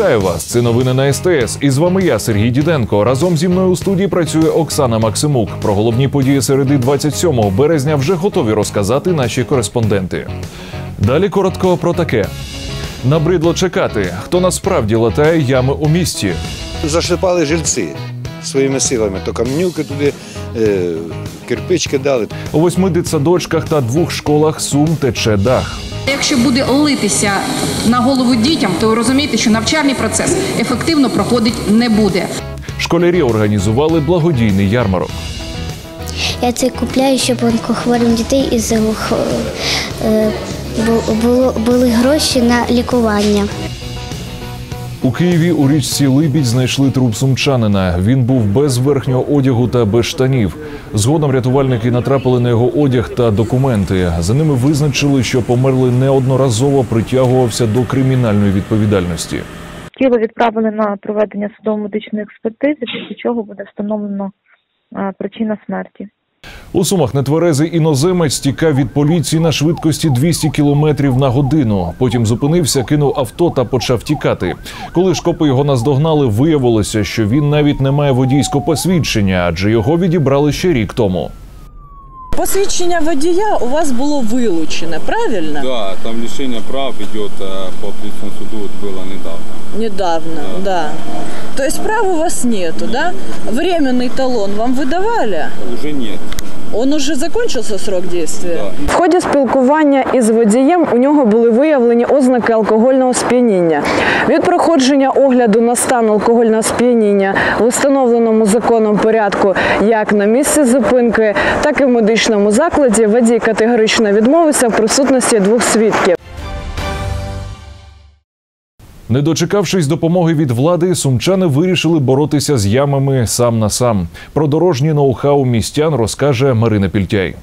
Вітаю вас! Це новини на СТС. І з вами я, Сергій Діденко. Разом зі мною у студії працює Оксана Максимук. Про головні події середи 27 березня вже готові розказати наші кореспонденти. Далі коротко про таке. Набридло чекати, хто насправді латає ями у місті. Зашипали жильці своїми силами, то каменюки туди, е, кирпички дали. У восьми дитсадочках та двох школах Сум тече дах. Якщо буде литися на голову дітям, то ви розумієте, що навчальний процес ефективно проходить не буде. Школярі організували благодійний ярмарок. Я це купляю, щоб онкохворим дітей із е, було, були гроші на лікування. У Києві у річці Либідь знайшли труп сумчанина. Він був без верхнього одягу та без штанів. Згодом рятувальники натрапили на його одяг та документи. За ними визначили, що померли неодноразово притягувався до кримінальної відповідальності. Тіло відправили на проведення судово-медичної експертизи, після чого буде встановлено е, причина смерті. У сумах нетверезий іноземець тікав від поліції на швидкості 200 км на годину. Потім зупинився, кинув авто та почав тікати. Коли ж копи його наздогнали, виявилося, що він навіть не має водійського посвідчення, адже його відібрали ще рік тому. Посвідчення водія у вас було вилучене, правильно? Да, там лишение прав идет э, по апелляционному суду, вот было недавно. Недавно, да. То есть прав у вас нету, да? Временный талон вам выдавали? Уже нет. Он уже закончился срок действия? Да. В ході спілкування із водієм у нього були виявлені ознаки алкогольного сп'яніння. Від проходження огляду на стан алкогольного сп'яніння в установленому законом порядку як на місці зупинки, так і в медичному закладі водій категорично відмовився в присутності двох свідків. Не дочекавшись допомоги від влади, сумчани вирішили боротися з ямами сам на сам. Про дорожні ноу-хау містян розкаже Марина Пільтяй.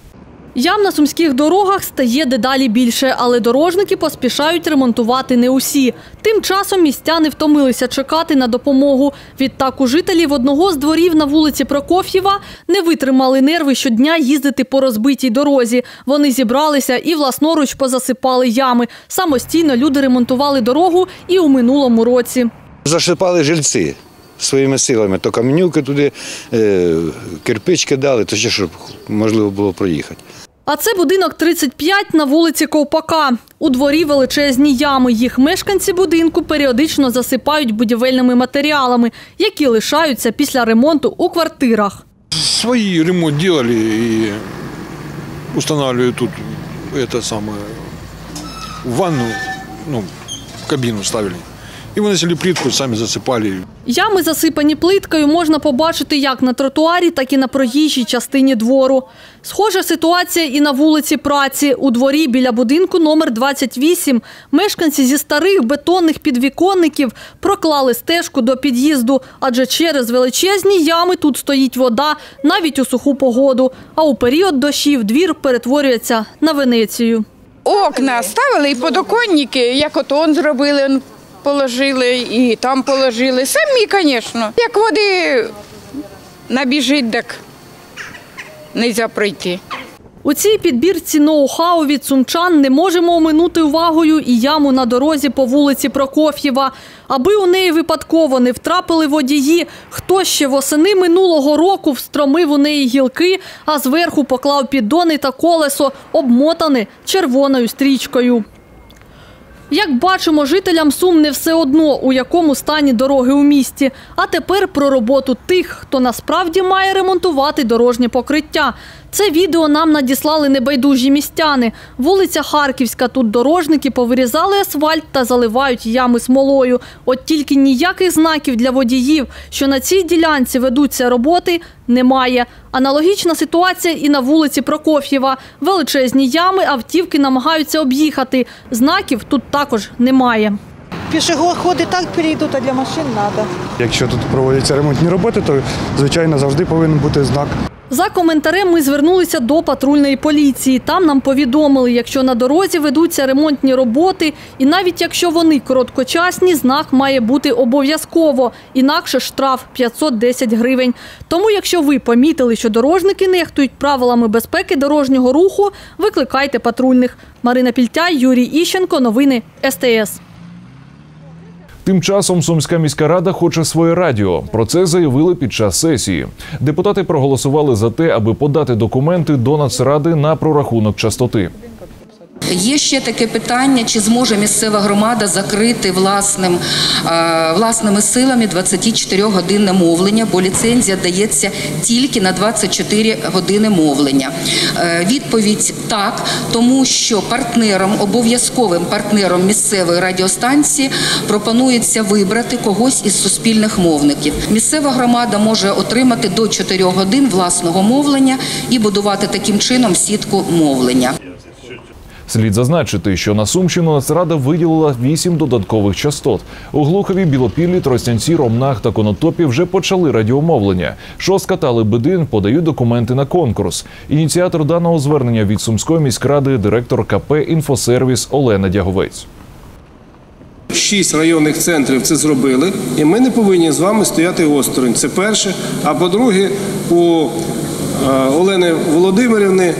Ям на сумських дорогах стає дедалі більше, але дорожники поспішають ремонтувати не усі. Тим часом містяни втомилися чекати на допомогу. Відтак у жителів одного з дворів на вулиці Прокоф'єва не витримали нерви щодня їздити по розбитій дорозі. Вони зібралися і власноруч позасипали ями. Самостійно люди ремонтували дорогу і у минулому році. Зашипали жильці своїми силами, то каменюки туди, е, кирпички дали, то ще щоб можливо було проїхати. А це будинок 35 на вулиці Ковпака. У дворі величезні ями. Їх мешканці будинку періодично засипають будівельними матеріалами, які лишаються після ремонту у квартирах. Свои ремонт делали и устанавливали тут ванну, ну, кабину ставили. И выносили плитку, сами засыпали. Ями, засипані плиткою, можна побачити як на тротуарі, так і на проїжджій частині двору. Схожа ситуація і на вулиці Праці. У дворі біля будинку номер 28 мешканці зі старих бетонних підвіконників проклали стежку до під'їзду, адже через величезні ями тут стоїть вода навіть у суху погоду. А у період дощів двір перетворюється на Венецію. Окна ставили і подоконники, як от он зробили, положили і там положили. Самі, звісно. Як води набіжить, так не можна пройти. У цій підбірці ноу-хау від сумчан не можемо оминути увагою і яму на дорозі по вулиці Прокоф'єва. Аби у неї випадково не втрапили водії, хто ще восени минулого року встромив у неї гілки, а зверху поклав піддони та колесо, обмотане червоною стрічкою. Як бачимо, жителям Сум не все одно, у якому стані дороги у місті. А тепер про роботу тих, хто насправді має ремонтувати дорожнє покриття. Це відео нам надіслали небайдужі містяни. Вулиця Харківська. Тут дорожники повирізали асфальт та заливають ями смолою. От тільки ніяких знаків для водіїв, що на цій ділянці ведуться роботи, немає. Аналогічна ситуація і на вулиці Прокоф'єва. Величезні ями автівки намагаються об'їхати. Знаків тут також немає. Пішоходи так перейдуть, а для машин треба. Якщо тут проводяться ремонтні роботи, то звичайно завжди повинен бути знак. За коментарем ми звернулися до патрульної поліції. Там нам повідомили, якщо на дорозі ведуться ремонтні роботи, і навіть якщо вони короткочасні, знак має бути обов'язково. Інакше штраф 510 гривень. Тому, якщо ви помітили, що дорожники нехтують правилами безпеки дорожнього руху, викликайте патрульних. Марина Пільтяй, Юрій Іщенко. Новини СТС. Тим часом Сумська міська рада хоче своє радіо. Про це заявили під час сесії. Депутати проголосували за те, аби подати документи до Нацради на прорахунок частоти. Є ще таке питання, чи зможе місцева громада закрити власним, е, власними силами 24-годинне мовлення, бо ліцензія дається тільки на 24 години мовлення. Е, Відповідь так, тому що партнером, обов'язковим партнером місцевої радіостанції пропонується вибрати когось із суспільних мовників. Місцева громада може отримати до 4 годин власного мовлення і будувати таким чином сітку мовлення. Слід зазначити, що на Сумщину Нацрада виділила вісім додаткових частот. У Глухові, Білопіллі, Тростянці, Ромнах та Конотопі вже почали радіомовлення. Шостка та Лебедин подають документи на конкурс. Ініціатор даного звернення від Сумської міськради, директор КП «Інфосервіс» Олена Дяговець. Шість районних центрів це зробили, і ми не повинні з вами стояти осторонь. Це перше. А по-друге, у е, Олени Володимирівни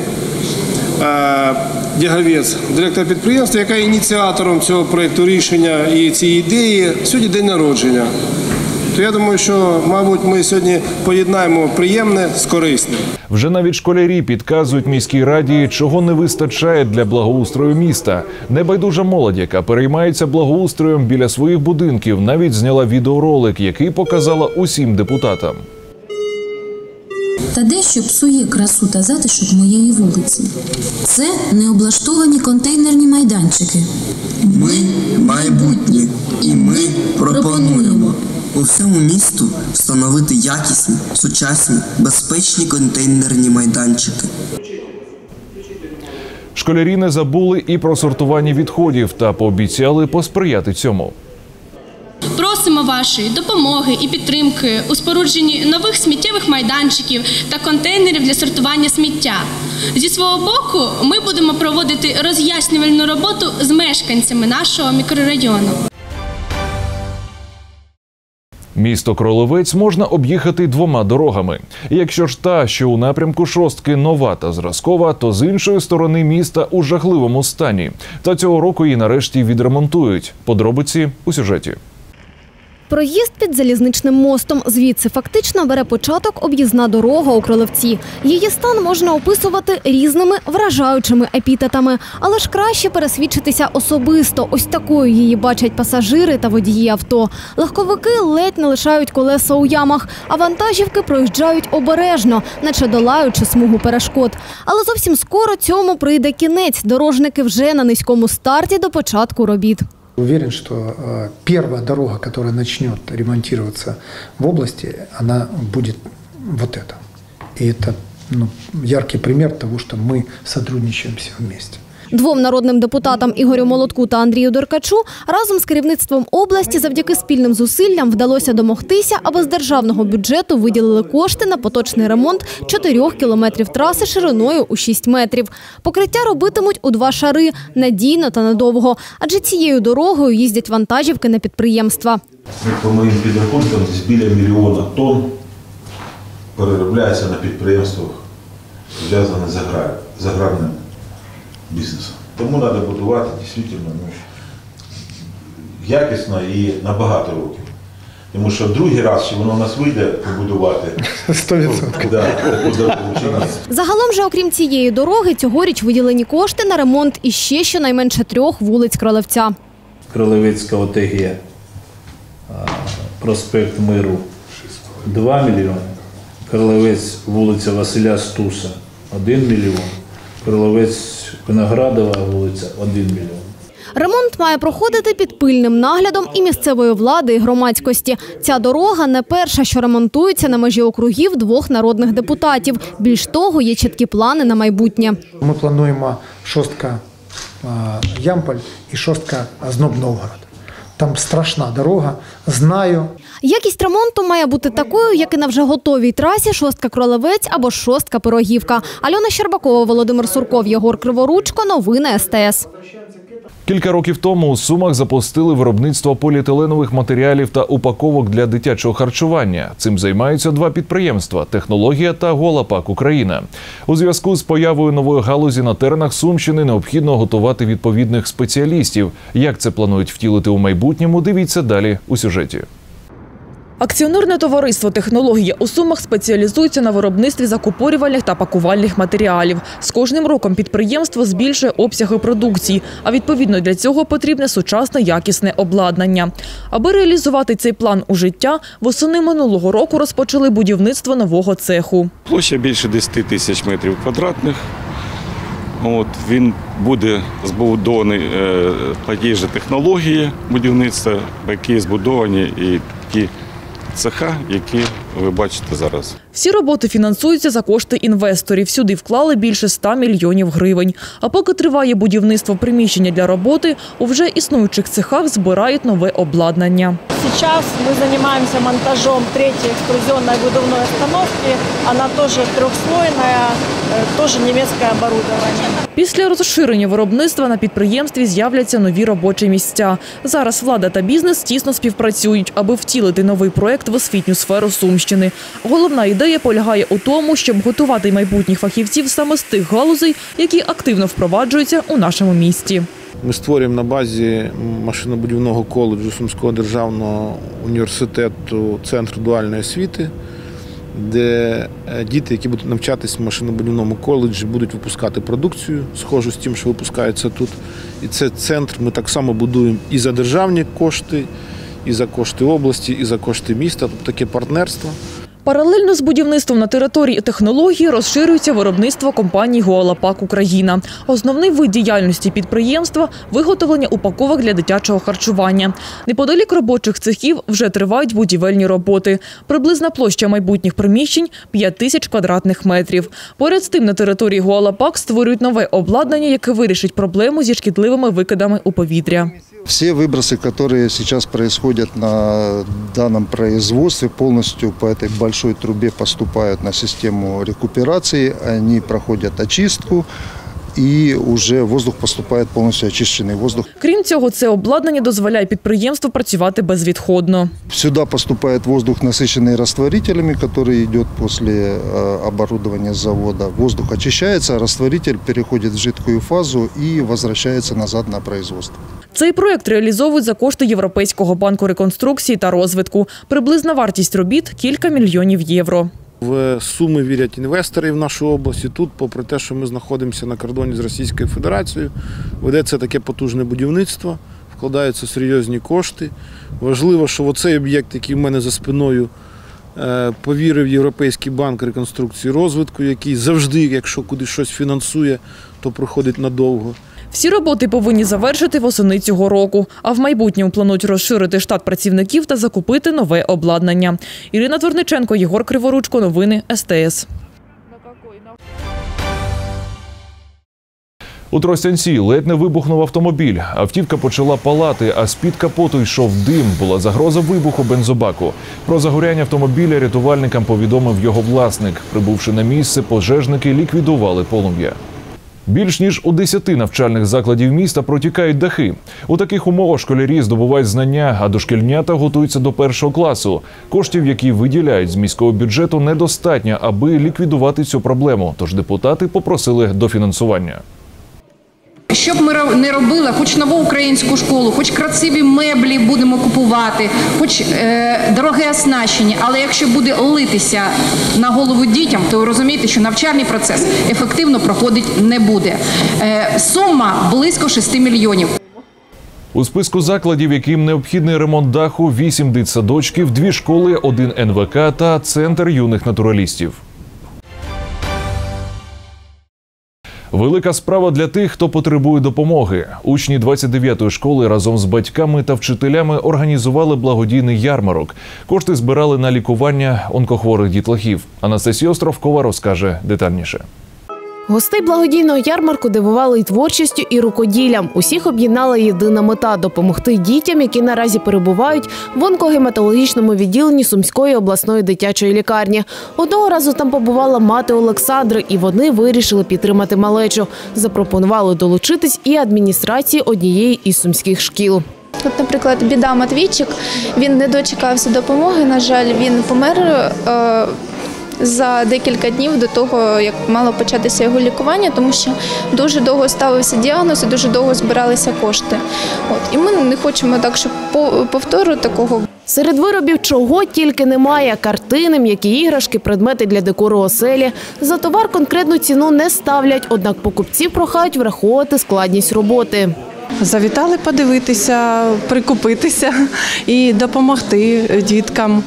Дяговець, директор підприємства, яка є ініціатором цього проєкту рішення і цієї ідеї, сьогодні день народження. То я думаю, що, мабуть, ми сьогодні поєднаємо приємне з корисним. Вже навіть школярі підказують міській раді, чого не вистачає для благоустрою міста. Небайдужа молодь, яка переймається благоустроєм біля своїх будинків, навіть зняла відеоролик, який показала усім депутатам. Та дещо псує красу та затишок моєї вулиці. Це необлаштовані контейнерні майданчики. Ми майбутнє, і ми пропонуємо у всьому місту встановити якісні, сучасні, безпечні контейнерні майданчики. Школярі не забули і про сортування відходів та пообіцяли посприяти цьому. Просимо вашої допомоги і підтримки у спорудженні нових сміттєвих майданчиків та контейнерів для сортування сміття. Зі свого боку, ми будемо проводити роз'яснювальну роботу з мешканцями нашого мікрорайону. Місто Кролевець можна об'їхати двома дорогами. Якщо ж та, що у напрямку шостки нова та зразкова, то з іншої сторони міста у жахливому стані. Та цього року її нарешті відремонтують. Подробиці у сюжеті. Проїзд під залізничним мостом. Звідси фактично бере початок об'їзна дорога у Кролевці. Її стан можна описувати різними вражаючими епітетами, але ж краще пересвідчитися особисто. Ось такою її бачать пасажири та водії авто. Легковики ледь не лишають колеса у ямах, а вантажівки проїжджають обережно, наче долаючи смугу перешкод. Але зовсім скоро цьому прийде кінець. Дорожники вже на низькому старті до початку робіт. Уверен, что э, первая дорога, которая начнет ремонтироваться в области, она будет вот эта. И это ну, яркий пример того, что мы сотрудничаем все вместе. Двом народним депутатам Ігорю Молотку та Андрію Деркачу разом з керівництвом області завдяки спільним зусиллям вдалося домогтися, аби з державного бюджету виділили кошти на поточний ремонт чотирьох кілометрів траси шириною у 6 метрів. Покриття робитимуть у два шари надійно та надовго, адже цією дорогою їздять вантажівки на підприємства. По моїм підрахункам, біля мільйона тонн переробляється на підприємствах, зв'язаних з аграрним бізнесом. Тому треба будувати дійсно ну, якісно і на багато років. Тому що другий раз, чи воно в нас вийде побудувати, 100%. Да. Загалом же, окрім цієї дороги, цьогоріч виділені кошти на ремонт іще щонайменше трьох вулиць Кролевця. Кролевецька ОТГ, проспект Миру 2 мільйони, Кролевець вулиця Василя Стуса 1 мільйон, Кролевець Виноградова вулиця 1 мільйон. Ремонт має проходити під пильним наглядом і місцевої влади, і громадськості. Ця дорога не перша, що ремонтується на межі округів двох народних депутатів. Більш того, є чіткі плани на майбутнє. Ми плануємо шостка Ямполь і шостка Зноб Новгород. Там страшна дорога. Знаю, Якість ремонту має бути такою, як і на вже готовій трасі шостка Кролевець або шостка Пирогівка. Альона Щербакова, Володимир Сурков, Єгор Криворучко. Новини СТС. Кілька років тому у Сумах запустили виробництво поліетиленових матеріалів та упаковок для дитячого харчування. Цим займаються два підприємства Технологія та Голапак Україна. У зв'язку з появою нової галузі на теренах Сумщини необхідно готувати відповідних спеціалістів. Як це планують втілити у майбутньому? Дивіться далі у сюжеті. Акціонерне товариство «Технологія» у Сумах спеціалізується на виробництві закупорювальних та пакувальних матеріалів. З кожним роком підприємство збільшує обсяги продукції, а відповідно для цього потрібне сучасне якісне обладнання. Аби реалізувати цей план у життя, восени минулого року розпочали будівництво нового цеху. Площа більше 10 тисяч метрів квадратних. От, він буде збудований е, по тій же технології будівництва, які збудовані і ті цеха, які ви бачите зараз. Всі роботи фінансуються за кошти інвесторів. Сюди вклали більше 100 мільйонів гривень. А поки триває будівництво приміщення для роботи, у вже існуючих цехах збирають нове обладнання. Сейчас мы занимаемся монтажом третьей экструзионной выдувной остановки. Она тоже трехслойная, э, тоже немецкое оборудование. Після розширення виробництва на підприємстві з'являться нові робочі місця. Зараз влада та бізнес тісно співпрацюють, аби втілити новий проект в освітню сферу Сумщини. Головна ідея полягає у тому, щоб готувати майбутніх фахівців саме з тих галузей, які активно впроваджуються у нашому місті. Ми створюємо на базі машинобудівного коледжу Сумського державного університету центр дуальної освіти, де е, діти, які будуть навчатись в машинобудівному коледжі, будуть випускати продукцію, схожу з тим, що випускається тут. І це центр ми так само будуємо і за державні кошти, і за кошти області, і за кошти міста. Тобто таке партнерство. Паралельно з будівництвом на території технології розширюється виробництво компанії «Гоалапак Україна». Основний вид діяльності підприємства – виготовлення упаковок для дитячого харчування. Неподалік робочих цехів вже тривають будівельні роботи. Приблизна площа майбутніх приміщень – 5 тисяч квадратних метрів. Поряд з тим на території «Гоалапак» створюють нове обладнання, яке вирішить проблему зі шкідливими викидами у повітря. Все выбросы, которые сейчас происходят на данном производстве, полностью по этой большой трубе поступают на систему рекуперации, они проходят очистку, и уже воздух поступает полностью очищенный воздух. Крім цього, це обладнання дозволяє підприємству працювати безвідходно. Сюда поступает воздух, насыщенный растворителями, который идет после э, оборудования завода. Воздух очищается, а растворитель переходит в жидкую фазу и возвращается назад на производство. Цей проект реалізовують за кошти Європейського банку реконструкції та розвитку. Приблизна вартість робіт – кілька мільйонів євро. В суми вірять інвестори в нашу область. І Тут, попри те, що ми знаходимося на кордоні з Російською Федерацією, ведеться таке потужне будівництво, вкладаються серйозні кошти. Важливо, що оцей об'єкт, який в мене за спиною, е, повірив Європейський банк реконструкції розвитку, який завжди, якщо кудись щось фінансує, то проходить надовго. Всі роботи повинні завершити восени цього року, а в майбутньому планують розширити штат працівників та закупити нове обладнання. Ірина Творниченко, Єгор Криворучко. Новини СТС. У Тростянці ледь не вибухнув автомобіль. Автівка почала палати, а з-під капоту йшов дим. Була загроза вибуху бензобаку. Про загоряння автомобіля рятувальникам повідомив його власник. Прибувши на місце, пожежники ліквідували полум'я. Більш ніж у 10 навчальних закладів міста протікають дахи. У таких умовах школярі здобувають знання, а дошкільнята готуються до першого класу. Коштів, які виділяють з міського бюджету, недостатньо, аби ліквідувати цю проблему. Тож депутати попросили дофінансування. Щоб ми не робили, хоч нову українську школу, хоч красиві меблі будемо купувати, хоч е, дороге оснащення, але якщо буде литися на голову дітям, то ви розумієте, що навчальний процес ефективно проходить не буде. Е, сума близько 6 мільйонів. У списку закладів, яким необхідний ремонт даху, 8 дитсадочків, дві школи, один НВК та центр юних натуралістів. Велика справа для тих, хто потребує допомоги. Учні 29-ї школи разом з батьками та вчителями організували благодійний ярмарок. Кошти збирали на лікування онкохворих дітлахів. Анастасія Островкова розкаже детальніше. Гостей благодійного ярмарку дивували й творчістю, і рукоділлям. Усіх об'єднала єдина мета допомогти дітям, які наразі перебувають в онкогематологічному відділенні Сумської обласної дитячої лікарні. Одного разу там побувала мати Олександри, і вони вирішили підтримати малечу. Запропонували долучитись і адміністрації однієї із сумських шкіл. От, наприклад, біда Матвійчик, він не дочекався допомоги. На жаль, він помер е, за декілька днів до того, як мало початися його лікування, тому що дуже довго ставився діагноз і дуже довго збиралися кошти. От і ми не хочемо так, щоб по- повтору такого Серед виробів чого тільки немає: картини, м'які іграшки, предмети для декору оселі. За товар конкретну ціну не ставлять, однак покупців прохають враховувати складність роботи. Завітали подивитися, прикупитися і допомогти діткам.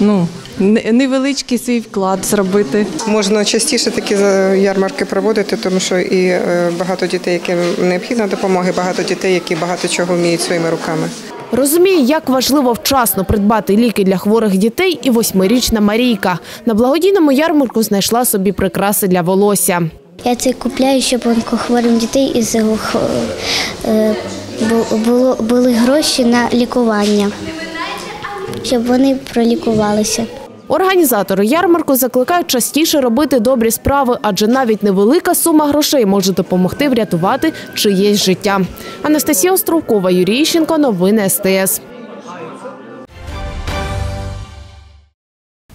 Ну, невеличкий свій вклад зробити. Можна частіше такі е, ярмарки проводити, тому що і е, багато дітей, яким необхідна допомога, і багато дітей, які багато чого вміють своїми руками. Розуміє, як важливо вчасно придбати ліки для хворих дітей, і восьмирічна Марійка. На благодійному ярмарку знайшла собі прикраси для волосся. Я це купляю, щоб онкохворим дітей із е, було, були гроші на лікування, щоб вони пролікувалися. Організатори ярмарку закликають частіше робити добрі справи, адже навіть невелика сума грошей може допомогти врятувати чиєсь життя. Анастасія Островкова, Юрій Іщенко, новини СТС.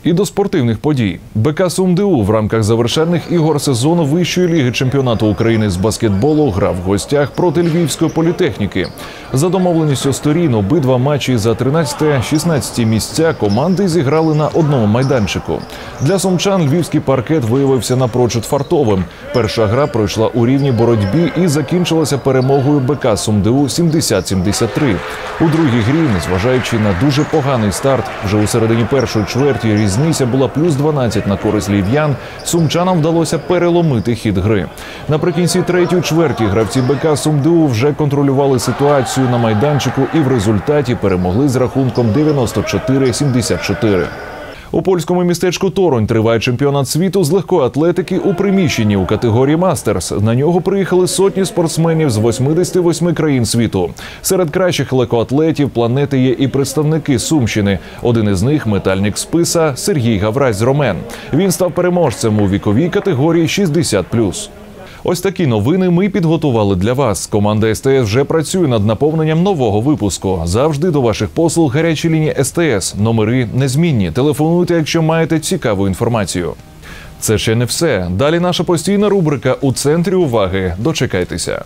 І до спортивних подій. БК СумДУ в рамках завершальних ігор сезону Вищої ліги чемпіонату України з баскетболу грав в гостях проти Львівської політехніки. За домовленістю сторін обидва матчі за 13-16 місця команди зіграли на одному майданчику. Для сумчан львівський паркет виявився напрочуд фартовим. Перша гра пройшла у рівній боротьбі і закінчилася перемогою БК СумДУ 70-73. У другій грі, незважаючи на дуже поганий старт, вже у середині першої чверті різниця була плюс 12 на користь лів'ян. Сумчанам вдалося переломити хід гри. Наприкінці третьої чверті гравці БК СумДУ вже контролювали ситуацію на майданчику і в результаті перемогли з рахунком 94-74. У польському містечку Торонь триває чемпіонат світу з легкої атлетики у приміщенні у категорії мастерс. На нього приїхали сотні спортсменів з 88 країн світу. Серед кращих легкоатлетів планети є і представники Сумщини. Один із них метальник списа Сергій Гавразь Ромен. Він став переможцем у віковій категорії 60+. Ось такі новини ми підготували для вас. Команда СТС вже працює над наповненням нового випуску. Завжди до ваших послуг гарячі лінії СТС. Номери незмінні. Телефонуйте, якщо маєте цікаву інформацію. Це ще не все. Далі наша постійна рубрика у центрі уваги. Дочекайтеся.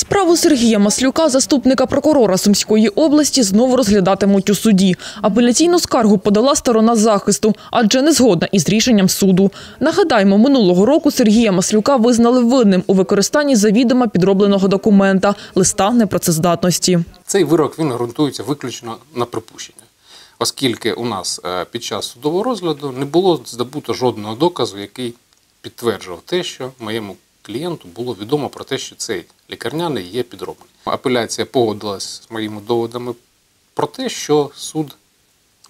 Справу Сергія Маслюка, заступника прокурора Сумської області, знову розглядатимуть у суді. Апеляційну скаргу подала сторона захисту, адже не згодна із рішенням суду. Нагадаємо, минулого року Сергія Маслюка визнали винним у використанні завідомо підробленого документа листа непрацездатності. Цей вирок він ґрунтується виключно на припущення, оскільки у нас е, під час судового розгляду не було здобуто жодного доказу, який підтверджував те, що моєму клієнту було відомо про те, що цей лікарняний є підроблений. Апеляція погодилась з моїми доводами про те, що суд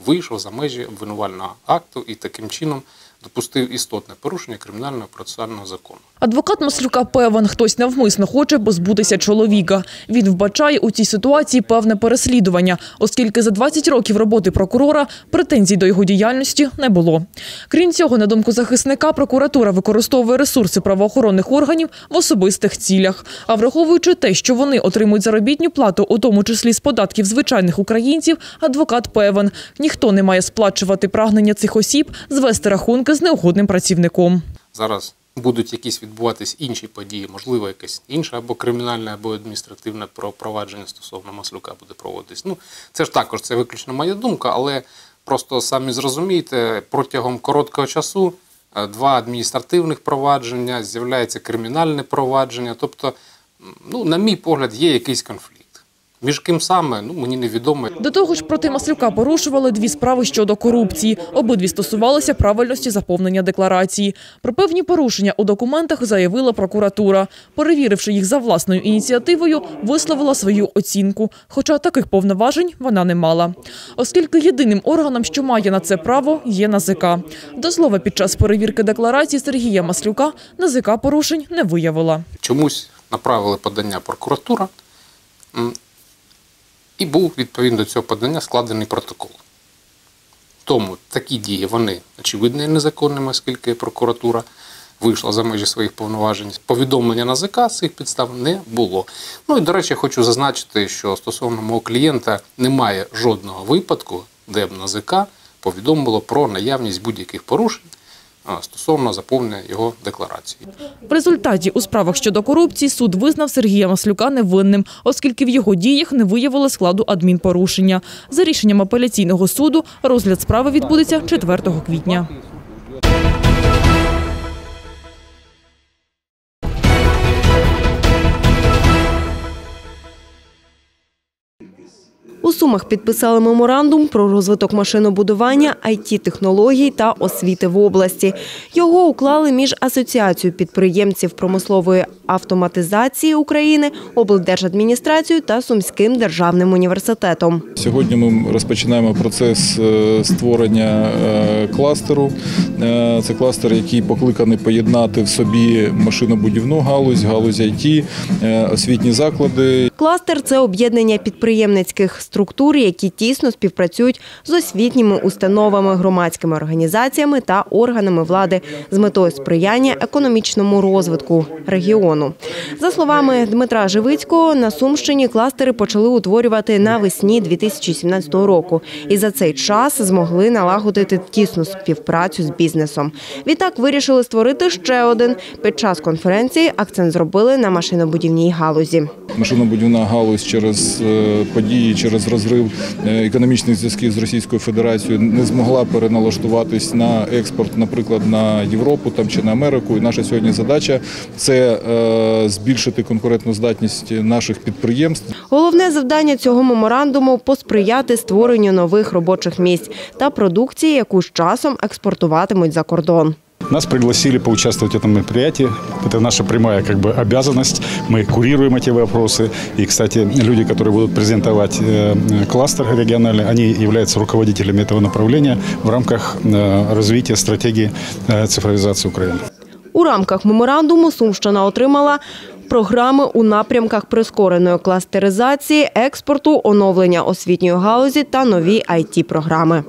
вийшов за межі обвинувального акту і таким чином допустив істотне порушення кримінального процесуального закону. Адвокат Маслюка певен, хтось навмисно хоче позбутися чоловіка. Він вбачає у цій ситуації певне переслідування, оскільки за 20 років роботи прокурора претензій до його діяльності не було. Крім цього, на думку захисника, прокуратура використовує ресурси правоохоронних органів в особистих цілях. А враховуючи те, що вони отримують заробітну плату, у тому числі з податків звичайних українців, адвокат певен, ніхто не має сплачувати прагнення цих осіб звести рахунки з неугодним працівником. Зараз будуть якісь відбуватись інші події, можливо, якесь інше або кримінальне, або адміністративне про- провадження стосовно Маслюка буде проводитись. Ну, це ж також це виключно моя думка, але просто самі зрозумієте, протягом короткого часу е, два адміністративних провадження, з'являється кримінальне провадження. Тобто, ну, на мій погляд, є якийсь конфлікт. Між ким саме, ну мені невідомо. До того ж, проти Маслюка порушували дві справи щодо корупції. Обидві стосувалися правильності заповнення декларації. Про певні порушення у документах заявила прокуратура. Перевіривши їх за власною ініціативою, висловила свою оцінку. Хоча таких повноважень вона не мала. Оскільки єдиним органом, що має на це право, є НАЗК. До слова, під час перевірки декларації Сергія Маслюка НАЗК порушень не виявила. Чомусь направили подання прокуратура, і був відповідно до цього подання складений протокол. Тому такі дії вони очевидно незаконними, оскільки прокуратура вийшла за межі своїх повноважень. Повідомлення на ЗК цих підстав не було. Ну і до речі, хочу зазначити, що стосовно мого клієнта немає жодного випадку, де б НАЗК повідомило про наявність будь-яких порушень стосовно заповнення його декларації. В результаті у справах щодо корупції суд визнав Сергія Маслюка невинним, оскільки в його діях не виявили складу адмінпорушення. За рішенням апеляційного суду розгляд справи відбудеться 4 квітня. Сумах підписали меморандум про розвиток машинобудування, IT-технологій та освіти в області. Його уклали між Асоціацією підприємців промислової автоматизації України, облдержадміністрацією та Сумським державним університетом. Сьогодні ми розпочинаємо процес е, створення е, кластеру. Е, Це кластер, який покликаний поєднати в собі машинобудівну галузь, галузь IT, освітні заклади. Кластер це об'єднання підприємницьких структур, які тісно співпрацюють з освітніми установами, громадськими організаціями та органами влади з метою сприяння економічному розвитку регіону. За словами Дмитра Живицького, на Сумщині кластери почали утворювати навесні 2017 року, і за цей час змогли налагодити тісну співпрацю з бізнесом. Відтак вирішили створити ще один. Під час конференції акцент зробили на машинобудівній галузі. Машинобудівна галузь через е, події, через розрив е, економічних зв'язків з Російською Федерацією не змогла переналаштуватись на експорт, наприклад, на Європу там чи на Америку. І наша сьогодні задача це е, збільшити конкурентну здатність наших підприємств. Головне завдання цього меморандуму посприяти створенню нових робочих місць та продукції, яку з часом експортуватимуть за кордон. Нас пригласили поучаствовать в этом мероприятии. Это наша прямая как бы, обязанность. Мы курируем эти вопросы. И, кстати, люди, которые будут презентовать э, кластер региональный, они являются руководителями этого направления в рамках э, развития стратегии э, цифровизации Украины. У рамках меморандуму Сумщина отримала програми у напрямках прискореної кластеризації, експорту, оновлення освітньої галузі та нові it програми